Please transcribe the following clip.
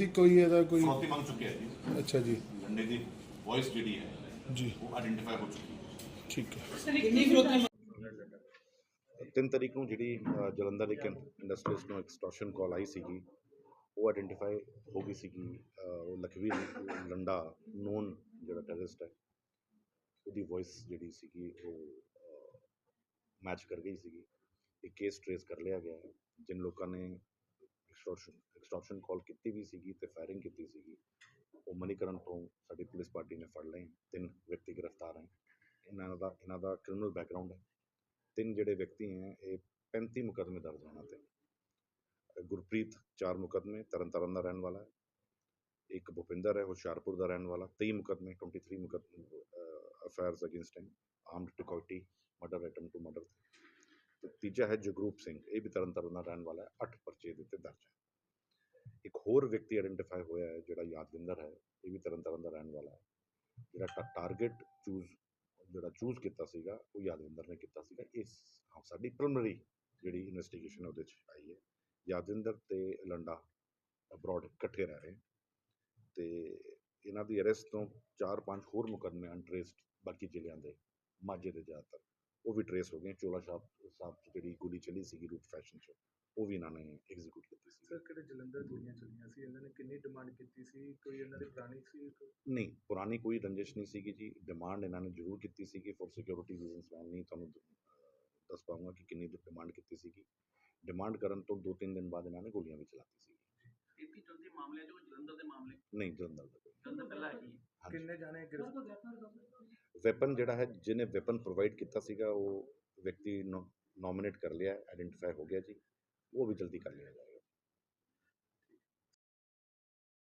ਸੀ ਕੋਈ ਇਹਦਾ ਕੋਈ ਫਰੋਤੀ ਮੰਗ ਚੁੱਕੇ ਹੈ ਜੀ। ਅੱਛਾ ਜੀ। ਲੰਡੇ ਦੀ ਵੌਇਸ ਜਿਹੜੀ ਹੈ ਜੀ। ਉਹ ਆਇਡੈਂਟੀਫਾਈ ਹੋ ਚੁੱਕੀ ਹੈ। ਠੀਕ ਹੈ। ਤਿੰਨ ਤਰੀਕ ਨੂੰ ਜਿਹੜੀ ਅ, ਜਲੰਧਰ ਦੇ ਇੱਕ ਇੰਡਸਟਰੀਅਲਿਸਟ ਨੂੰ ਐਕਸਟੋਰਸ਼ਨ ਕਾਲ ਆਈ ਸੀਗੀ ਉਹ ਆਇਡੈਂਟੀਫਾਈ ਹੋ ਗਈ ਸੀਗੀ ਅ, ਉਹ ਲਖਵੀਰ ਲੰਡਾ ਨੋਨ ਜਿਹੜਾ ਟੈਰਰਿਸਟ ਹੈ ਉਹਦੀ ਵੌਇਸ ਜਿਹੜੀ ਸੀਗੀ ਉਹ ਮੈਚ ਕਰ ਗਈ ਸੀਗੀ। ਇਹ ਕੇਸ ਟ੍ਰੇਸ ਕਰ ਲਿਆ ਗਿਆ ਹੈ ਜਿਨ ਲੋਕਾਂ ਨੇ ਐਕਸਟੋਰਸ਼ਨ ਐਕਸਟੋਰਸ਼ਨ ਕਾਲ ਕੀਤੀ ਵੀ ਸੀਗੀ ਤੇ ਫਾਇਰਿੰਗ ਕੀਤੀ ਸੀਗੀ। ਉਹ ਮਨੀਕਰਨ ਤੋਂ ਸਾਡੀ ਪੁਲਿਸ ਪਾਰਟੀ ਨੇ ਫੜ ਲਏ। ਤਿੰਨ ਵਿਅਕਤੀ ਗ੍ਰਿਫਤਾਰ ਹੈ। ਇਹਨਾਂ ਦਾ ਇਹਨਾਂ ਦਾ ਕ੍ਰਿਮੀਨਲ ਬੈਕਗ੍ਰਾਉਂਡ ਹੈ। ਤਿੰਨ ਜਿਹੜੇ ਵਿਅਕਤੀ ਹੈ, ਇਹ 35 ਮੁਕੱਦਮੇ ਦਰਜ ਹਨ ਤੇ ਗੁਰਪ੍ਰੀਤ ਚਾਰ ਮੁਕੱਦਮੇ, ਤਰਨਤਾਰਨ ਦਾ ਰਹਿਣ ਵਾਲਾ ਹੈ। ਇੱਕ ਭੁਪਿੰਦਰ ਹੈ ਹੁਸ਼ਿਆਰਪੁਰ ਦਾ ਰਹਿਣ ਵਾਲਾ। 23 ਮੁਕੱਦਮੇ 23 ਮੁਕੱਦਮੇ FIRs against him armed dacoity murder attempt to murder ਤੇ ਤੀਜਾ ਹੈ ਜਗਰੂਪ ਸਿੰਘ, ਇਹ ਵੀ ਤਰਨਤਾਰਨ ਦਾ ਰਹਿਣ ਵਾਲਾ ਹੈ। 8 ਪਰਚੇ ਦੇ ਉੱਤੇ ਦਰਜ ਹੈ। ਇੱਕ ਹੋਰ ਵਿਅਕਤੀ ਆਈਡੈਂਟੀਫਾਈ ਹੋਇਆ ਹੈ ਜਿਹੜਾ ਯਾਦਵਿੰਦਰ ਹੈ ਇਹ ਵੀ ਤਰਨ ਤਾਰਨ ਦਾ ਰਹਿਣ ਵਾਲਾ ਹੈ। ਜਿਹੜਾ ਟਾਰਗੇਟ ਚੂਜ਼ ਜਿਹੜਾ ਚੂਜ਼ ਕੀਤਾ ਸੀਗਾ ਉਹ ਯਾਦਵਿੰਦਰ ਨੇ ਕੀਤਾ ਸੀਗਾ। ਇਸ ਹਾਂ, ਸਾਡੀ ਪ੍ਰੀਲਿਮਿਨਰੀ ਜਿਹੜੀ ਇਨਵੈਸਟੀਗੇਸ਼ਨ ਉਹਦੇ ਚ ਆਈ ਹੈ। ਯਾਦਵਿੰਦਰ ਤੇ ਲੰਡਾ ਅਬਰੋਡ ਇਕੱਠੇ ਰਹਿ ਰਹੇ। ਤੇ ਇਹਨਾਂ ਦੀ ਅਰੈਸਟ ਤੋਂ ਚਾਰ ਪੰਜ ਹੋਰ ਮੁਕੱਦਮੇ ਅਨਟ੍ਰੇਸਡ ਬਾਕੀ ਜ਼ਿਲ੍ਹਿਆਂ ਦੇ ਮਾਝੇ ਦੇ ਜ਼ਿਆਦਾਤਰ। ਉਹ ਵੀ ਟਰੇਸ ਹੋ ਗਏ ਚੋਲਾ ਸਾਹਿਬ ਸਾਹਿਬ 'ਚ ਜਿਹੜੀ ਗੋਲੀ ਚੱਲੀ ਸੀਗੀ ਰੂਟ ਫੈਸ਼ਨ 'ਚ ਉਹ ਵੀ ਇਹਨਾਂ ਨੇ ਐਗਜ਼ੀਕਿਊਟ ਕੀਤੀ ਸੀ ਸਰ ਕਿਹੜੇ ਜਲੰਧਰ ਗੋਲੀਆਂ ਚੱਲੀਆਂ ਸੀ? ਇਹਨਾਂ ਨੇ ਕਿੰਨੀ ਡਿਮਾਂਡ ਕੀਤੀ ਸੀ? ਕੋਈ ਇਹਨਾਂ ਦੀ ਪੁਰਾਣੀ ਸੀ ਨਹੀਂ ਪੁਰਾਣੀ ਕੋਈ ਰੰਜਿਸ਼ ਨਹੀਂ ਸੀਗੀ ਜੀ। ਡਿਮਾਂਡ ਇਹਨਾਂ ਨੇ ਜ਼ਰੂਰ ਕੀਤੀ ਸੀਗੀ ਫॉर ਸਿਕਿਉਰਿਟੀ ਰੀਜ਼ਨਸ ਮੈਂ ਨਹੀਂ ਤੁਹਾਨੂੰ ਦੱਸ ਪਾਉਂਗਾ ਕਿ ਕਿੰਨੀ ਡਿਮਾਂਡ ਕੀਤੀ ਸੀਗੀ। ਡਿਮਾਂਡ ਕਰਨ ਤੋਂ ਦੋ ਤਿੰਨ ਦਿਨ ਬਾਅਦ ਇਹਨਾਂ ਨੇ ਗੋਲੀਆਂ ਵੀ ਚਲਾਤੀ ਸੀ ਇੱਥੇ ਚਲਦੇ ਮਾਮਲੇ ਜੋ ਜਲੰਧਰ ਦੇ ਮਾਮਲੇ? ਨਹੀਂ ਜਲੰਧਰ ਦਾ। ਜਲੰਧਰ ਪਹਿਲਾਂ ਹਾਂਜੀ ਕਿੰਨੇ ਜਾਣੇ ਗ੍ਰਿਫਤਾਰ ਵੈਪਨ ਜਿਹੜਾ ਹੈ ਜਿਹਨੇ ਵੈਪਨ ਪ੍ਰੋਵਾਈਡ ਕੀਤਾ ਸੀਗਾ ਉਹ ਵਿਅਕਤੀ ਨੋਮੀਨੇਟ ਕਰ ਲਿਆ ਆਇਡੈਂਟੀਫਾਈ ਹੋ ਗਿਆ ਜੀ। ਉਹ ਵੀ ਜਲਦੀ ਕਰ ਲਿਆ।